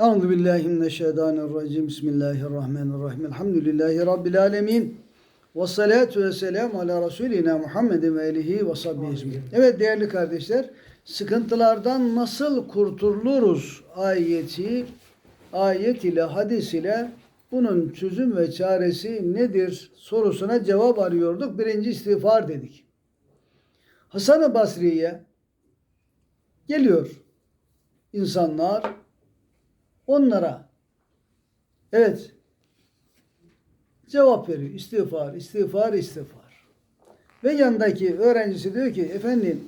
Euzu billahi mineşşeytanirracim. Bismillahirrahmanirrahim. Elhamdülillahi rabbil alamin. Ve salatu ve selamu ala Resulina Muhammedin ve alihi ve sahbihi. Evet değerli kardeşler, sıkıntılardan nasıl kurtuluruz ayeti, ayet ile hadis ile bunun çözüm ve çaresi nedir sorusuna cevap arıyorduk. Birinci istiğfar dedik. Hasan-ı Basri'ye geliyor insanlar onlara evet cevap veriyor. İstiğfar, istiğfar, istiğfar. Ve yanındaki öğrencisi diyor ki efendim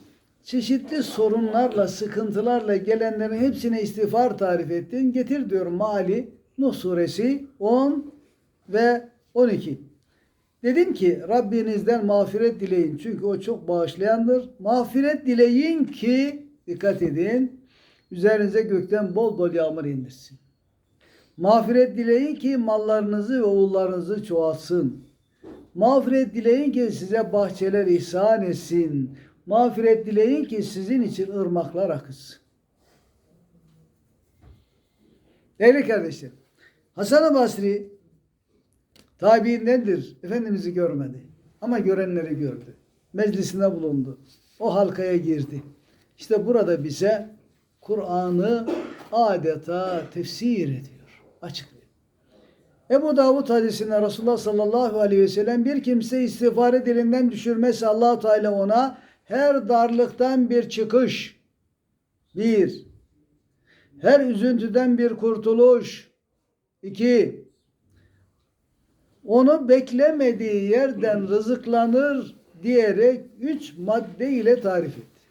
çeşitli sorunlarla, sıkıntılarla gelenlerin hepsine istiğfar tarif ettin. Getir diyor Mali Nuh suresi 10 ve 12. Dedim ki Rabbinizden mağfiret dileyin. Çünkü o çok bağışlayandır. Mağfiret dileyin ki dikkat edin üzerinize gökten bol bol yağmur indirsin. Mağfiret dileyin ki mallarınızı ve oğullarınızı çoğalsın. Mağfiret dileyin ki size bahçeler ihsan etsin. Mağfiret dileyin ki sizin için ırmaklar akıtsın. Değerli kardeşlerim, Hasan-ı Basri tabiindendir. Efendimiz'i görmedi. Ama görenleri gördü. Meclisinde bulundu. O halkaya girdi. İşte burada bize Kur'an'ı adeta tefsir ediyor. Açıklıyor. Ebu Davud hadisinde Resulullah sallallahu aleyhi ve sellem bir kimse istiğfarı dilinden düşürmezse allah Teala ona her darlıktan bir çıkış, bir, her üzüntüden bir kurtuluş, iki, onu beklemediği yerden rızıklanır diyerek üç madde ile tarif etti.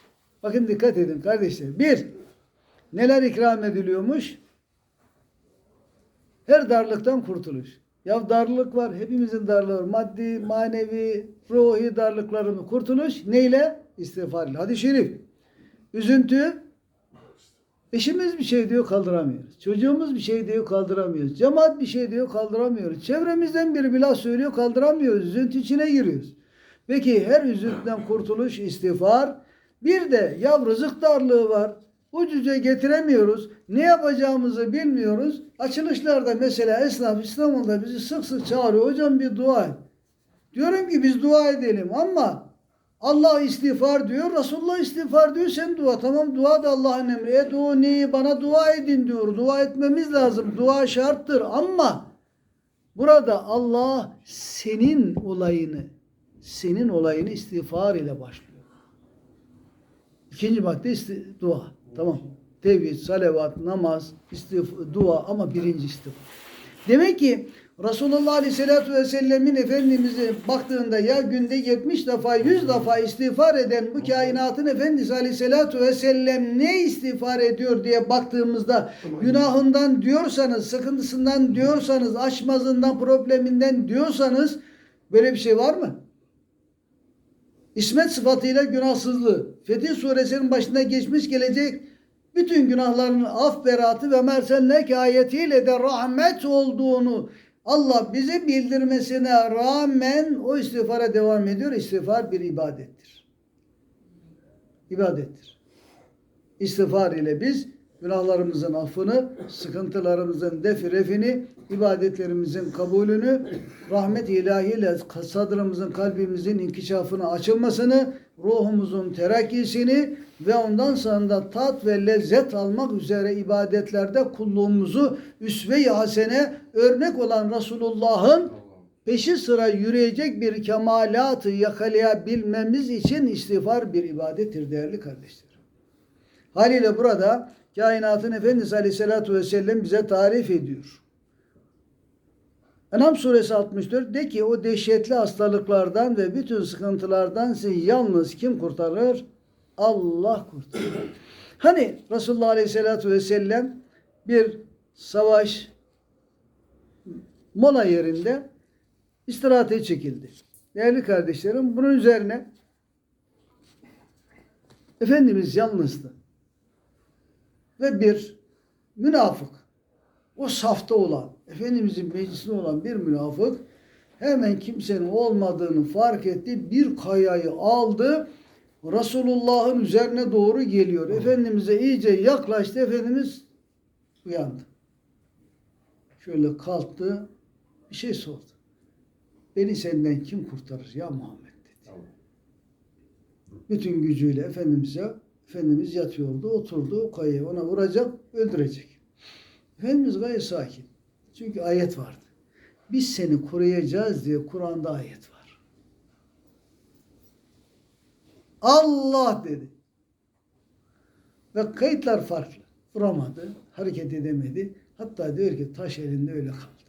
Bakın dikkat edin kardeşler. Bir, neler ikram ediliyormuş? Her darlıktan kurtuluş. Ya darlık var, hepimizin darlığı var. Maddi, manevi, ruhi darlıklarımız. Kurtuluş neyle? İstiğfar ile. Hadis-i şerif. Üzüntü, eşimiz bir şey diyor kaldıramıyoruz. Çocuğumuz bir şey diyor kaldıramıyoruz. Cemaat bir şey diyor kaldıramıyoruz. Çevremizden biri bir laf söylüyor kaldıramıyoruz. Üzüntü içine giriyoruz. Peki her üzüntüden kurtuluş istiğfar. Bir de ya rızık darlığı var. Ucuca getiremiyoruz. Ne yapacağımızı bilmiyoruz. Açılışlarda mesela esnaf İstanbul'da bizi sık sık çağırıyor. Hocam bir dua et. Diyorum ki biz dua edelim ama Allah istiğfar diyor. Resulullah istiğfar diyor. Sen dua. Tamam dua da Allah'ın emri. Eduni bana dua edin diyor. Dua etmemiz lazım. Dua şarttır ama burada Allah senin olayını senin olayını istiğfar ile başlıyor. İkinci madde dua. Tamam. Tevhid, salavat, namaz, istif dua ama birinci istiğfar. Demek ki Resulullah Aleyhisselatü Vesselam'ın Efendimiz'e baktığında ya günde 70 defa 100 defa istiğfar eden bu kainatın Efendisi Aleyhisselatü Vesselam ne istiğfar ediyor diye baktığımızda günahından diyorsanız, sıkıntısından diyorsanız, açmazından, probleminden diyorsanız böyle bir şey var mı? İsmet sıfatıyla günahsızlığı. Fetih suresinin başında geçmiş gelecek bütün günahların af beratı ve mersenlek ayetiyle de rahmet olduğunu Allah bize bildirmesine rağmen o istiğfara devam ediyor. İstiğfar bir ibadettir. İbadettir. İstiğfar ile biz günahlarımızın affını, sıkıntılarımızın defirefini, ibadetlerimizin kabulünü, rahmet ilahiyle sadrımızın, kalbimizin inkişafını, açılmasını, ruhumuzun terakkisini ve ondan sonra da tat ve lezzet almak üzere ibadetlerde kulluğumuzu üsve-i hasene örnek olan Resulullah'ın peşi sıra yürüyecek bir kemalatı yakalayabilmemiz için istiğfar bir ibadettir değerli kardeşler. Haliyle burada kainatın Efendisi Aleyhisselatü Vesselam bize tarif ediyor. Enam suresi 64 de ki o dehşetli hastalıklardan ve bütün sıkıntılardan sizi yalnız kim kurtarır? Allah kurtarır. Hani Resulullah Aleyhisselatü Vesselam bir savaş mola yerinde istirahate çekildi. Değerli kardeşlerim bunun üzerine Efendimiz yalnızdı. Ve bir münafık o safta olan, Efendimizin meclisinde olan bir münafık hemen kimsenin olmadığını fark etti. Bir kayayı aldı. Resulullah'ın üzerine doğru geliyor. Efendimiz'e iyice yaklaştı. Efendimiz uyandı. Şöyle kalktı. Bir şey sordu. Beni senden kim kurtarır ya Muhammed dedi. Bütün gücüyle Efendimiz'e Efendimiz yatıyordu, oturdu, o kayayı ona vuracak, öldürecek. Efendimiz gayet sakin. Çünkü ayet vardı. Biz seni koruyacağız diye Kur'an'da ayet var. Allah dedi. Ve kayıtlar farklı. Vuramadı, hareket edemedi. Hatta diyor ki taş elinde öyle kaldı.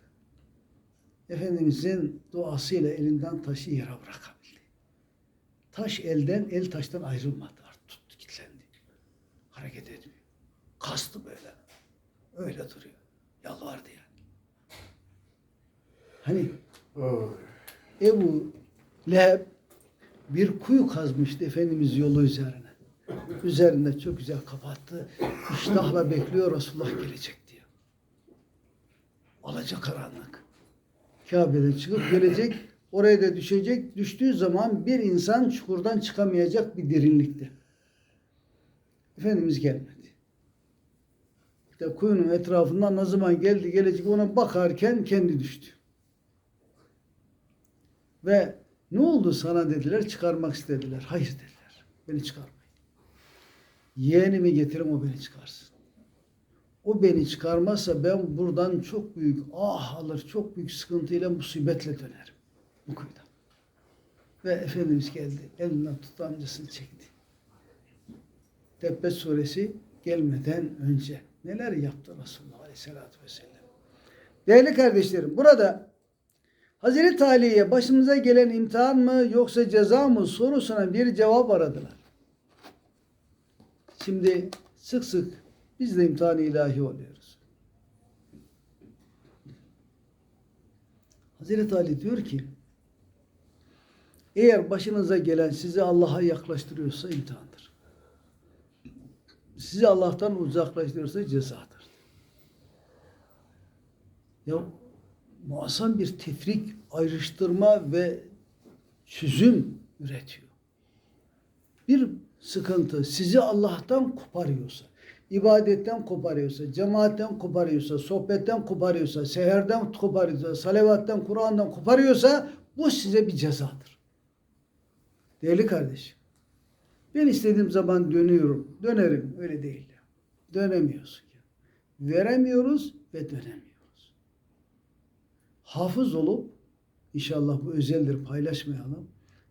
Efendimizin duasıyla elinden taşı yere bırakabildi. Taş elden, el taştan ayrılmadı. Hareket etmiyor. Kastı böyle. Öyle duruyor. Yalvardı yani. Hani Ebu Leheb bir kuyu kazmıştı Efendimiz yolu üzerine. Üzerinde çok güzel kapattı. İştahla bekliyor Resulullah gelecek diye. Alacak karanlık. Kabe'den çıkıp gelecek. Oraya da düşecek. Düştüğü zaman bir insan çukurdan çıkamayacak bir derinlikte. Efendimiz gelmedi. İşte kuyunun etrafından ne zaman geldi gelecek ona bakarken kendi düştü. Ve ne oldu sana dediler çıkarmak istediler. Hayır dediler. Beni çıkarmayın. Yeğenimi getirin o beni çıkarsın. O beni çıkarmazsa ben buradan çok büyük ah alır, çok büyük sıkıntıyla musibetle dönerim. Bu kuyudan. Ve Efendimiz geldi. Elinden tuttu amcasını çekti. Tebbet suresi gelmeden önce neler yaptı Resulullah Aleyhisselatü Vesselam. Değerli kardeşlerim burada Hazreti Ali'ye başımıza gelen imtihan mı yoksa ceza mı sorusuna bir cevap aradılar. Şimdi sık sık biz de imtihan ilahi oluyoruz. Hazreti Ali diyor ki eğer başınıza gelen sizi Allah'a yaklaştırıyorsa imtihandır. Sizi Allah'tan uzaklaştırıyorsa cezadır. Ya muazzam bir tefrik, ayrıştırma ve çözüm üretiyor. Bir sıkıntı sizi Allah'tan koparıyorsa, ibadetten koparıyorsa, cemaatten koparıyorsa, sohbetten koparıyorsa, seherden koparıyorsa, salavattan, Kur'an'dan koparıyorsa bu size bir cezadır. Değerli kardeşim, ben istediğim zaman dönüyorum, dönerim. Öyle değil. Dönemiyorsun. Veremiyoruz ve dönemiyoruz. Hafız olup, inşallah bu özeldir paylaşmayalım.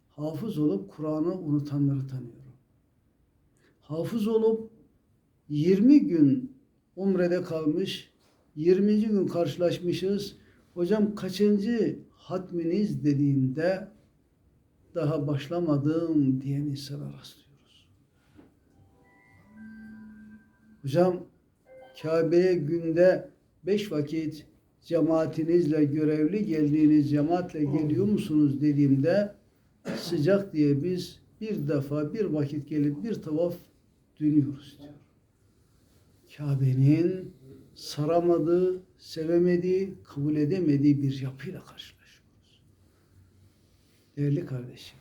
Hafız olup Kur'an'ı unutanları tanıyorum. Hafız olup 20 gün umrede kalmış, 20. gün karşılaşmışız. Hocam kaçıncı hatminiz dediğinde daha başlamadım diyen insana rastlıyoruz. Hocam Kabe'ye günde beş vakit cemaatinizle görevli geldiğiniz cemaatle geliyor musunuz dediğimde sıcak diye biz bir defa bir vakit gelip bir tavaf dönüyoruz diyor. Kabe'nin saramadığı, sevemediği, kabul edemediği bir yapıyla karşılaşıyoruz. Değerli kardeşim,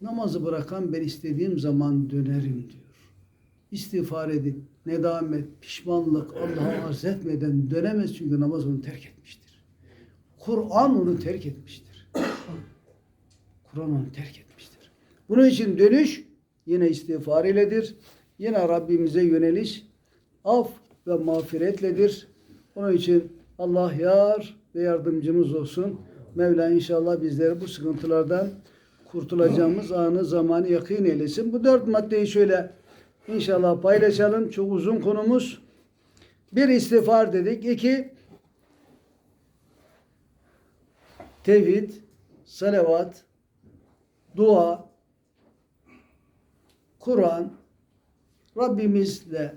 namazı bırakan ben istediğim zaman dönerim diyor. İstiğfar edip, nedamet, pişmanlık Allah'a arz etmeden dönemez çünkü namaz onu terk etmiştir. Kur'an onu terk etmiştir. Kur'an onu terk etmiştir. Bunun için dönüş yine istiğfar iledir. Yine Rabbimize yöneliş af ve mağfiretledir. Onun için Allah yar ve yardımcımız olsun. Mevla inşallah bizleri bu sıkıntılardan kurtulacağımız anı zamanı yakın eylesin. Bu dört maddeyi şöyle inşallah paylaşalım. Çok uzun konumuz. Bir istiğfar dedik. İki tevhid, salavat, dua, Kur'an, Rabbimizle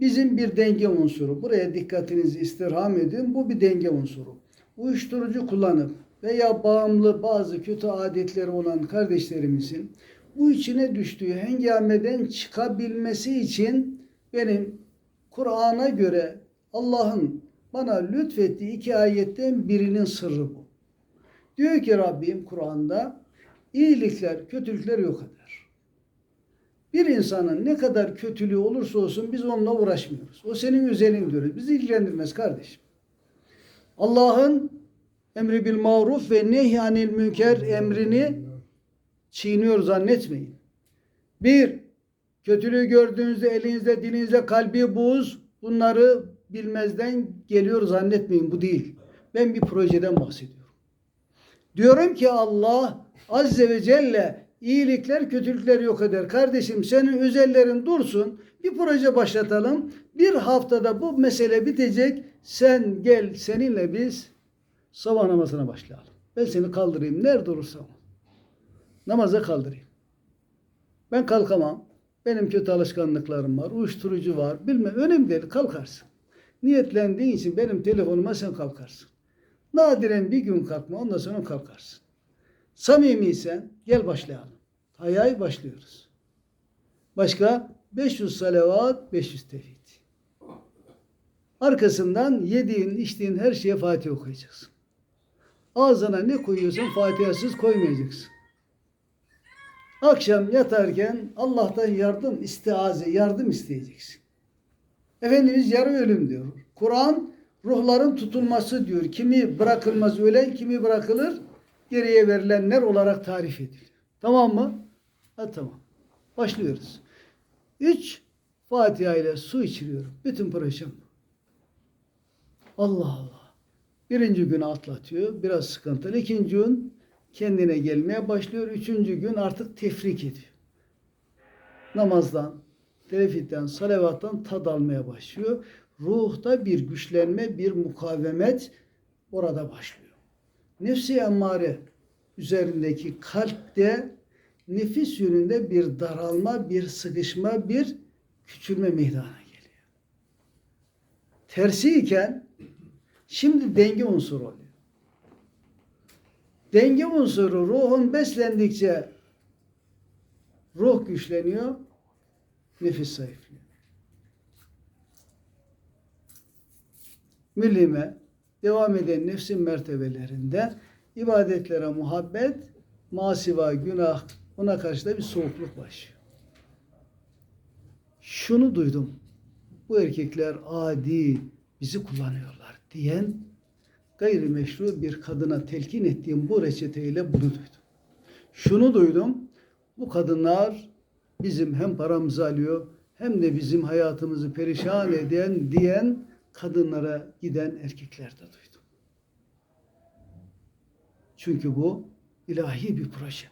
bizim bir denge unsuru. Buraya dikkatinizi istirham edin. Bu bir denge unsuru. Uyuşturucu kullanıp veya bağımlı bazı kötü adetleri olan kardeşlerimizin bu içine düştüğü hengameden çıkabilmesi için benim Kur'an'a göre Allah'ın bana lütfettiği iki ayetten birinin sırrı bu. Diyor ki Rabbim Kur'an'da iyilikler, kötülükler yok eder. Bir insanın ne kadar kötülüğü olursa olsun biz onunla uğraşmıyoruz. O senin özelin diyoruz. Bizi ilgilendirmez kardeşim. Allah'ın emri bil maruf ve nehyanil münker emrini çiğniyor zannetmeyin. Bir, kötülüğü gördüğünüzde elinizde, dilinizde kalbi buz, bunları bilmezden geliyor zannetmeyin. Bu değil. Ben bir projeden bahsediyorum. Diyorum ki Allah Azze ve Celle iyilikler kötülükler yok eder. Kardeşim senin özellerin dursun. Bir proje başlatalım. Bir haftada bu mesele bitecek. Sen gel seninle biz sabah namazına başlayalım. Ben seni kaldırayım. Nerede olursan. Namaza kaldırayım. Ben kalkamam. Benim kötü alışkanlıklarım var. Uyuşturucu var. Bilmem. Önemli değil. Kalkarsın. Niyetlendiğin için benim telefonuma sen kalkarsın. Nadiren bir gün kalkma. Ondan sonra kalkarsın. Samimiysen gel başlayalım. Hayay başlıyoruz. Başka 500 salavat, 500 tevhid. Arkasından yediğin, içtiğin her şeye Fatiha okuyacaksın. Ağzına ne koyuyorsan Fatiha'sız koymayacaksın. Akşam yatarken Allah'tan yardım, istiaze, yardım isteyeceksin. Efendimiz yarı ölüm diyor. Kur'an ruhların tutulması diyor. Kimi bırakılmaz ölen, kimi bırakılır geriye verilenler olarak tarif ediliyor. Tamam mı? Ha tamam. Başlıyoruz. Üç, Fatiha ile su içiriyorum. Bütün projem. Allah Allah. Birinci günü atlatıyor. Biraz sıkıntılı. İkinci gün kendine gelmeye başlıyor. Üçüncü gün artık tefrik ediyor. Namazdan, telefitten, salavattan tad almaya başlıyor. Ruhta bir güçlenme, bir mukavemet orada başlıyor. Nefsi emmare üzerindeki kalpte nefis yönünde bir daralma, bir sıkışma, bir küçülme meydana geliyor. Tersi iken şimdi denge unsuru oluyor. Denge unsuru ruhun beslendikçe ruh güçleniyor, nefis zayıflıyor. Müllime devam eden nefsin mertebelerinde ibadetlere muhabbet, masiva, günah ona karşı da bir soğukluk başlıyor. Şunu duydum. Bu erkekler adi, bizi kullanıyorlar diyen gayrimeşru bir kadına telkin ettiğim bu reçeteyle bunu duydum. Şunu duydum. Bu kadınlar bizim hem paramızı alıyor hem de bizim hayatımızı perişan eden diyen kadınlara giden erkekler de duydum. Çünkü bu ilahi bir proje.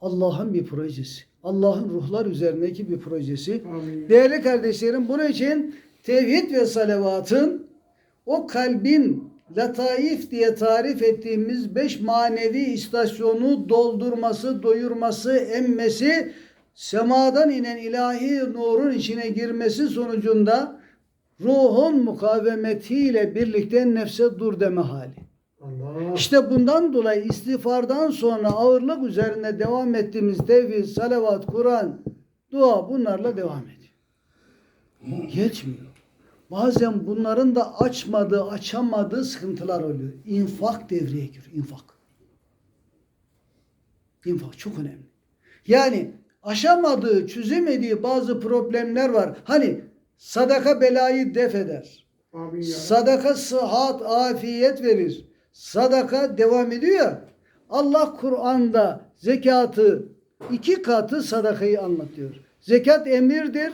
Allah'ın bir projesi. Allah'ın ruhlar üzerindeki bir projesi. Amin. Değerli kardeşlerim bunun için tevhid ve salavatın o kalbin lataif diye tarif ettiğimiz beş manevi istasyonu doldurması, doyurması, emmesi, semadan inen ilahi nurun içine girmesi sonucunda ruhun mukavemetiyle birlikte nefse dur deme hali. Allah. İşte bundan dolayı istiğfardan sonra ağırlık üzerine devam ettiğimiz tevhid, salavat, Kur'an, dua bunlarla devam ediyor. Yetmiyor. Bazen bunların da açmadığı, açamadığı sıkıntılar oluyor. İnfak devreye giriyor. İnfak. İnfak çok önemli. Yani aşamadığı, çözemediği bazı problemler var. Hani sadaka belayı def eder. Sadaka sıhhat, afiyet verir. Sadaka devam ediyor ya. Allah Kur'an'da zekatı iki katı sadakayı anlatıyor. Zekat emirdir.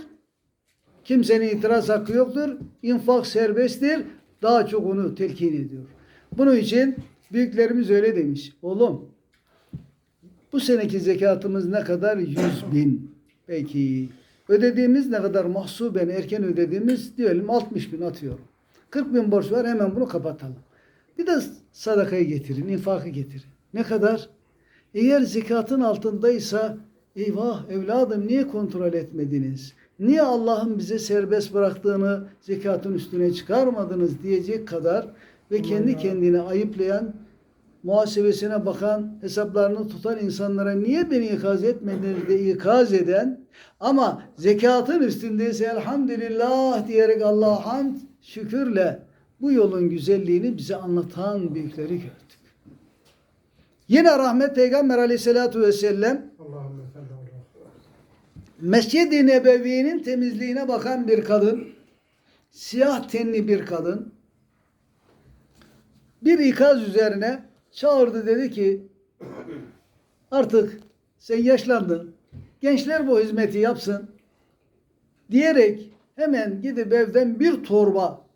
Kimsenin itiraz hakkı yoktur. İnfak serbesttir. Daha çok onu telkin ediyor. Bunun için büyüklerimiz öyle demiş. Oğlum bu seneki zekatımız ne kadar? Yüz bin. Peki. Ödediğimiz ne kadar mahsuben erken ödediğimiz diyelim 60 bin atıyorum. 40 bin borç var hemen bunu kapatalım. Bir de sadakayı getirin, infakı getirin. Ne kadar? Eğer zekatın altındaysa eyvah evladım niye kontrol etmediniz? Niye Allah'ın bize serbest bıraktığını zekatın üstüne çıkarmadınız diyecek kadar ve kendi ya. kendine ayıplayan muhasebesine bakan, hesaplarını tutan insanlara niye beni ikaz etmediniz de ikaz eden ama zekatın üstündeyse elhamdülillah diyerek Allah'a hamd, şükürle bu yolun güzelliğini bize anlatan büyükleri gördük. Yine rahmet Peygamber aleyhissalatu vesselam. Mescid-i Nebevi'nin temizliğine bakan bir kadın, siyah tenli bir kadın, bir ikaz üzerine çağırdı dedi ki artık sen yaşlandın. Gençler bu hizmeti yapsın. Diyerek hemen gidip evden bir torba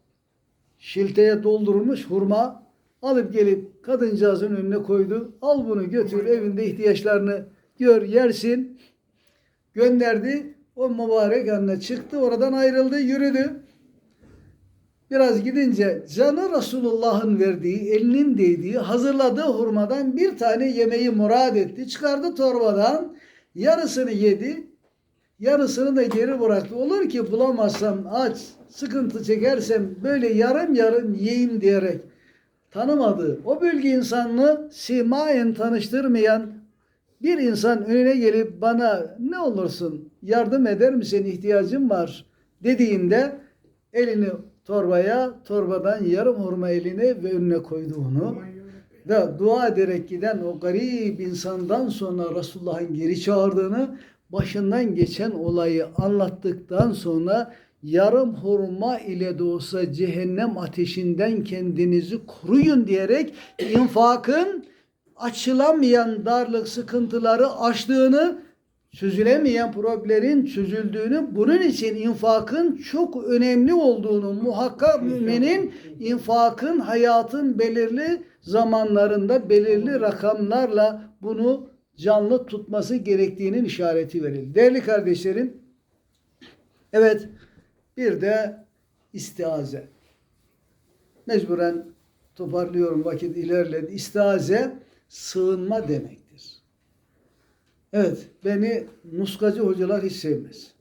şilteye doldurulmuş hurma alıp gelip kadıncağızın önüne koydu. Al bunu götür evinde ihtiyaçlarını gör yersin. Gönderdi. O mübarek yanına çıktı. Oradan ayrıldı yürüdü. Biraz gidince canı Resulullah'ın verdiği, elinin değdiği, hazırladığı hurmadan bir tane yemeği murad etti. Çıkardı torbadan, yarısını yedi, yarısını da geri bıraktı. Olur ki bulamazsam aç, sıkıntı çekersem böyle yarım yarım yiyeyim diyerek tanımadığı, o bölge insanını simayen tanıştırmayan bir insan önüne gelip bana ne olursun yardım eder misin ihtiyacım var dediğinde elini torbaya, torbadan yarım hurma eline ve önüne koydu onu. Ve dua ederek giden o garip insandan sonra Resulullah'ın geri çağırdığını, başından geçen olayı anlattıktan sonra yarım hurma ile de olsa cehennem ateşinden kendinizi koruyun diyerek infakın açılamayan darlık sıkıntıları aştığını çözülemeyen problemlerin çözüldüğünü, bunun için infakın çok önemli olduğunu, muhakkak müminin infakın hayatın belirli zamanlarında belirli rakamlarla bunu canlı tutması gerektiğinin işareti verildi. Değerli kardeşlerim, evet bir de istiaze. Mecburen toparlıyorum vakit ilerledi. İstiaze sığınma demektir. Evet, beni nuskacı hocalar hiç sevmez.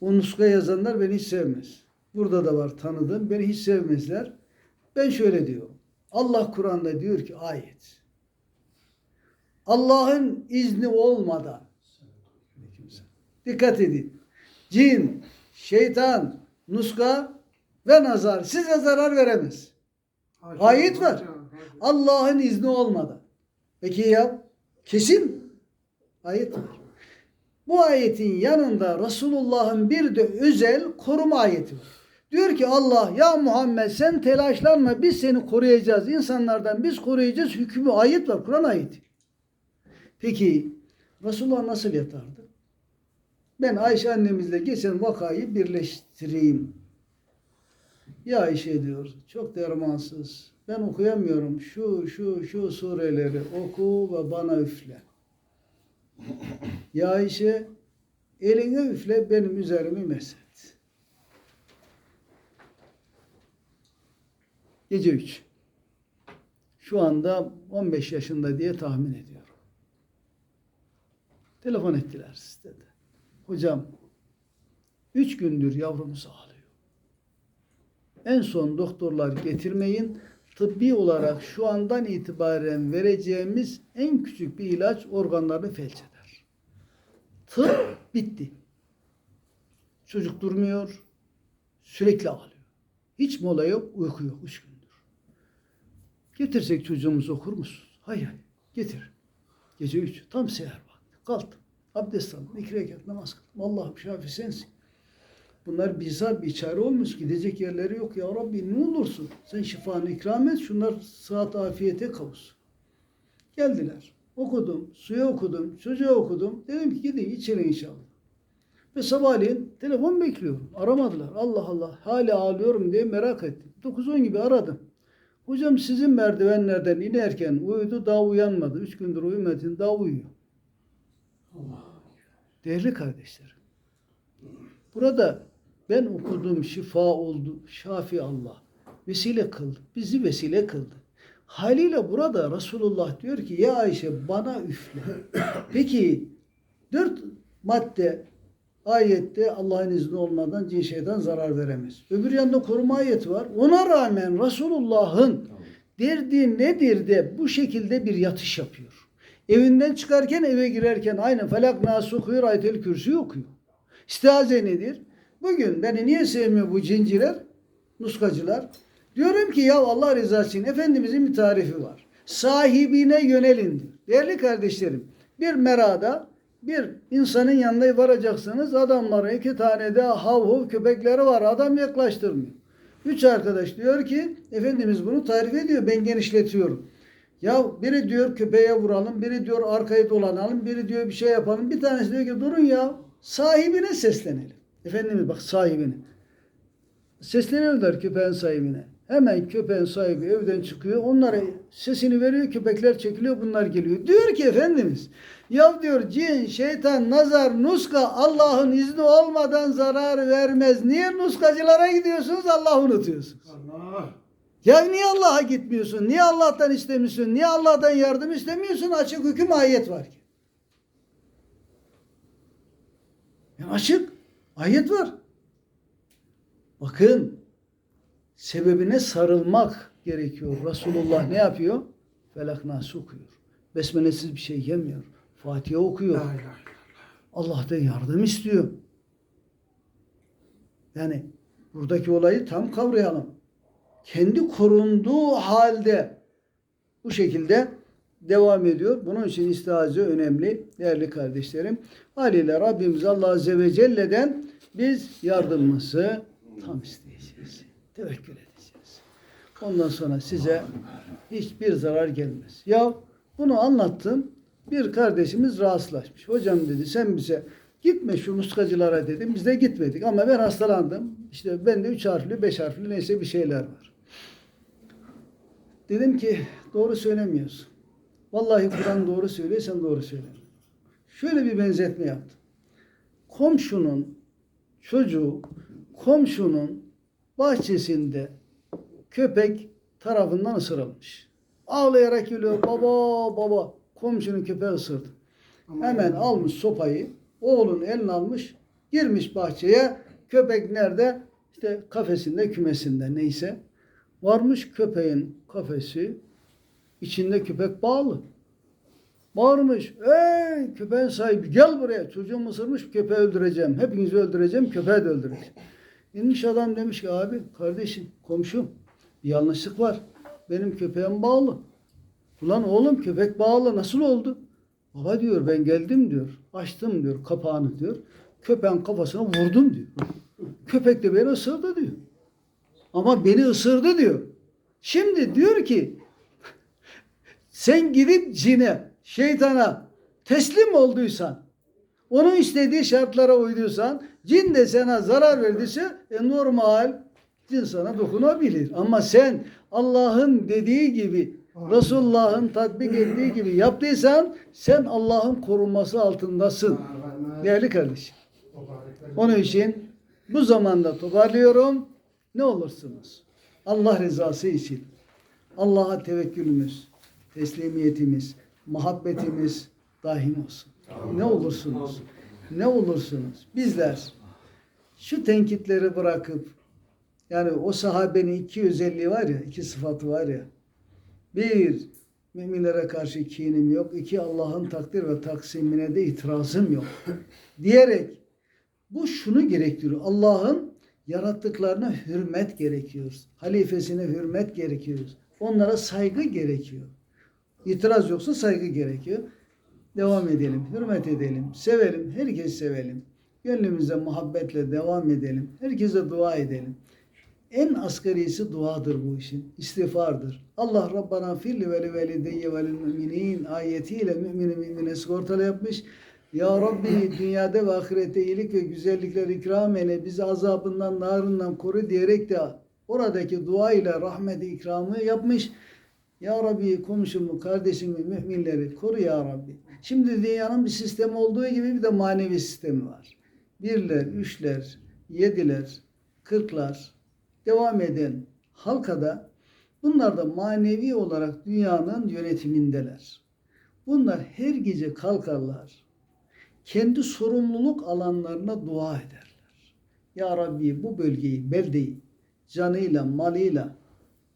O nuska yazanlar beni hiç sevmez. Burada da var tanıdığım, beni hiç sevmezler. Ben şöyle diyorum. Allah Kur'an'da diyor ki ayet. Allah'ın izni olmadan dikkat edin. Cin, şeytan, nuska ve nazar size zarar veremez. Ayet var. Allah'ın izni olmadan. Peki ya kesin ayet var. Bu ayetin yanında Resulullah'ın bir de özel koruma ayeti var. Diyor ki Allah ya Muhammed sen telaşlanma biz seni koruyacağız. İnsanlardan biz koruyacağız. Hükmü ayet var. Kur'an ayeti. Peki Resulullah nasıl yatardı? Ben Ayşe annemizle geçen vakayı birleştireyim. Ya Ayşe diyor çok dermansız. Ben okuyamıyorum. Şu şu şu sureleri oku ve bana üfle. Ya Ayşe eline üfle benim üzerimi meset. Gece 3. Şu anda 15 yaşında diye tahmin ediyorum. Telefon ettiler sitede. Hocam 3 gündür yavrumuz ağlıyor. En son doktorlar getirmeyin. Tıbbi olarak şu andan itibaren vereceğimiz en küçük bir ilaç organlarını felç eder. Tıp bitti. Çocuk durmuyor. Sürekli ağlıyor. Hiç mola yok, uyku yok. Üç gündür. Getirsek çocuğumuzu okur musunuz? Hayır, hayır. Getir. Gece üç. Tam seher vakti. Kalktım. Abdest aldım. İki rekat namaz kıldım. Allah'ım şafi sensin. Bunlar bizzat bir çare olmuş. Gidecek yerleri yok. Ya Rabbi ne olursun. Sen şifanı ikram et. Şunlar sıhhat afiyete kavuşsun. Geldiler. Okudum. Suya okudum. Çocuğa okudum. Dedim ki gidin içerin inşallah. Ve sabahleyin telefon bekliyorum. Aramadılar. Allah Allah. Hala ağlıyorum diye merak ettim. 9-10 gibi aradım. Hocam sizin merdivenlerden inerken uyudu daha uyanmadı. Üç gündür uyumadı daha uyuyor. Değerli kardeşlerim. Burada ben okudum şifa oldu. Şafi Allah. Vesile kıldı. Bizi vesile kıldı. Haliyle burada Resulullah diyor ki ya Ayşe bana üfle. Peki dört madde ayette Allah'ın izni olmadan cin şeytan zarar veremez. Öbür yanda koruma ayeti var. Ona rağmen Resulullah'ın derdi nedir de bu şekilde bir yatış yapıyor. Evinden çıkarken eve girerken aynı felak nasu okuyor ayetel kürsü okuyor. İstiaze nedir? Bugün beni niye sevmiyor bu cinciler? Nuskacılar. Diyorum ki ya Allah rızası için Efendimizin bir tarifi var. Sahibine yönelin diyor. Değerli kardeşlerim bir merada bir insanın yanına varacaksınız. Adamların iki tane de hav hav köpekleri var. Adam yaklaştırmıyor. Üç arkadaş diyor ki Efendimiz bunu tarif ediyor. Ben genişletiyorum. Ya biri diyor köpeğe vuralım, biri diyor arkaya dolanalım, biri diyor bir şey yapalım. Bir tanesi diyor ki durun ya sahibine seslenelim. Efendimiz bak sahibine. Sesleniyorlar köpeğin sahibine. Hemen köpeğin sahibi evden çıkıyor. Onlara sesini veriyor. Köpekler çekiliyor. Bunlar geliyor. Diyor ki Efendimiz ya diyor cin, şeytan, nazar, nuska Allah'ın izni olmadan zarar vermez. Niye nuskacılara gidiyorsunuz? Allah'ı unutuyorsunuz. Allah. Ya niye Allah'a gitmiyorsun? Niye Allah'tan istemiyorsun? Niye Allah'tan yardım istemiyorsun? Açık hüküm ayet var ki. Ya açık. Ayet var. Bakın sebebine sarılmak gerekiyor. Resulullah ne yapıyor? Felak nas okuyor. Besmelesiz bir şey yemiyor. Fatiha okuyor. Allah'tan yardım istiyor. Yani buradaki olayı tam kavrayalım. Kendi korunduğu halde bu şekilde devam ediyor. Bunun için istihazı önemli değerli kardeşlerim. Haliyle Rabbimiz Allah Azze ve Celle'den biz yardımımızı tam isteyeceğiz. Tevekkül edeceğiz. Ondan sonra size hiçbir zarar gelmez. Ya bunu anlattım. Bir kardeşimiz rahatsızlaşmış. Hocam dedi sen bize gitme şu muskacılara dedim. Biz de gitmedik ama ben hastalandım. İşte bende üç harfli, beş harfli neyse bir şeyler var. Dedim ki doğru söylemiyorsun. Vallahi Kur'an doğru söylüyor, sen doğru söylüyorsun. Şöyle bir benzetme yaptım. Komşunun çocuğu, komşunun bahçesinde köpek tarafından ısırılmış. Ağlayarak geliyor, baba baba, komşunun köpeği ısırdı. Hemen almış sopayı, oğlun eline almış, girmiş bahçeye. Köpek nerede? İşte kafesinde, kümesinde neyse. Varmış köpeğin kafesi, içinde köpek bağlı. Bağırmış, ey köpeğin sahibi gel buraya. Çocuğum ısırmış, köpeği öldüreceğim. Hepinizi öldüreceğim, köpeği de öldüreceğim. İnmiş adam demiş ki abi, kardeşim, komşum bir yanlışlık var. Benim köpeğim bağlı. Ulan oğlum köpek bağlı nasıl oldu? Baba diyor ben geldim diyor. Açtım diyor kapağını diyor. Köpeğin kafasına vurdum diyor. Köpek de beni ısırdı diyor. Ama beni ısırdı diyor. Şimdi diyor ki sen gidip cine, şeytana teslim olduysan, onun istediği şartlara uyduysan, cin de sana zarar verdiyse e, normal cin sana dokunabilir. Ama sen Allah'ın dediği gibi, Resulullah'ın tatbik ettiği gibi yaptıysan sen Allah'ın korunması altındasın. Değerli kardeşim. Onun için bu zamanda toparlıyorum. Ne olursunuz. Allah rızası için. Allah'a tevekkülümüz, teslimiyetimiz, muhabbetimiz daim olsun. Ne olursunuz. Ne olursunuz. Bizler şu tenkitleri bırakıp yani o sahabenin iki özelliği var ya, iki sıfatı var ya. Bir, müminlere karşı kinim yok. İki, Allah'ın takdir ve taksimine de itirazım yok. Diyerek bu şunu gerektiriyor. Allah'ın yarattıklarına hürmet gerekiyor. Halifesine hürmet gerekiyor. Onlara saygı gerekiyor. İtiraz yoksa saygı gerekiyor. Devam edelim, hürmet edelim, sevelim, herkes sevelim. Gönlümüzde muhabbetle devam edelim. Herkese dua edelim. En asgarisi duadır bu işin. İstiğfardır. Allah Rabbana firli ve li velideyye ve lil müminin ayetiyle mümini mümine sigortalı yapmış. Ya Rabbi dünyada ve ahirette iyilik ve güzellikler ikram eyle. Bizi azabından, narından koru diyerek de oradaki dua ile rahmeti ikramı yapmış. Ya Rabbi komşumu, kardeşimi, müminleri koru ya Rabbi. Şimdi dünyanın bir sistemi olduğu gibi bir de manevi sistemi var. Birler, üçler, yediler, kırklar devam eden halkada bunlar da manevi olarak dünyanın yönetimindeler. Bunlar her gece kalkarlar. Kendi sorumluluk alanlarına dua ederler. Ya Rabbi bu bölgeyi, beldeyi canıyla, malıyla,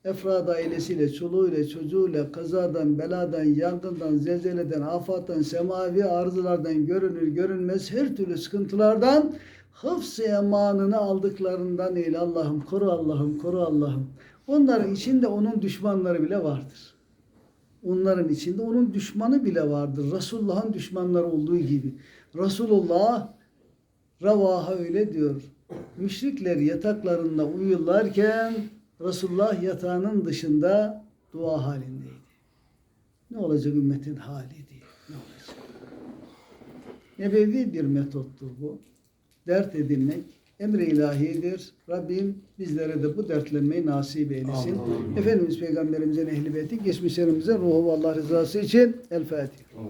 efrad ailesiyle, çoluğuyla, çocuğuyla, kazadan, beladan, yangından, zelzeleden, afattan, semavi arızalardan, görünür görünmez her türlü sıkıntılardan hıfz-ı emanını aldıklarından eyle Allah'ım, koru Allah'ım, koru Allah'ım. Onların içinde onun düşmanları bile vardır. Onların içinde onun düşmanı bile vardır. Resulullah'ın düşmanları olduğu gibi. Resulullah Ravaha öyle diyor. Müşrikler yataklarında uyurlarken Resulullah yatağının dışında dua halindeydi. Ne olacak ümmetin hali diye. Ne olacak? Nebevi bir metottur bu. Dert edinmek emri ilahidir. Rabbim bizlere de bu dertlenmeyi nasip eylesin. Amin. Efendimiz Peygamberimizin ehli beyti geçmişlerimizin ruhu Allah rızası için El Fatiha.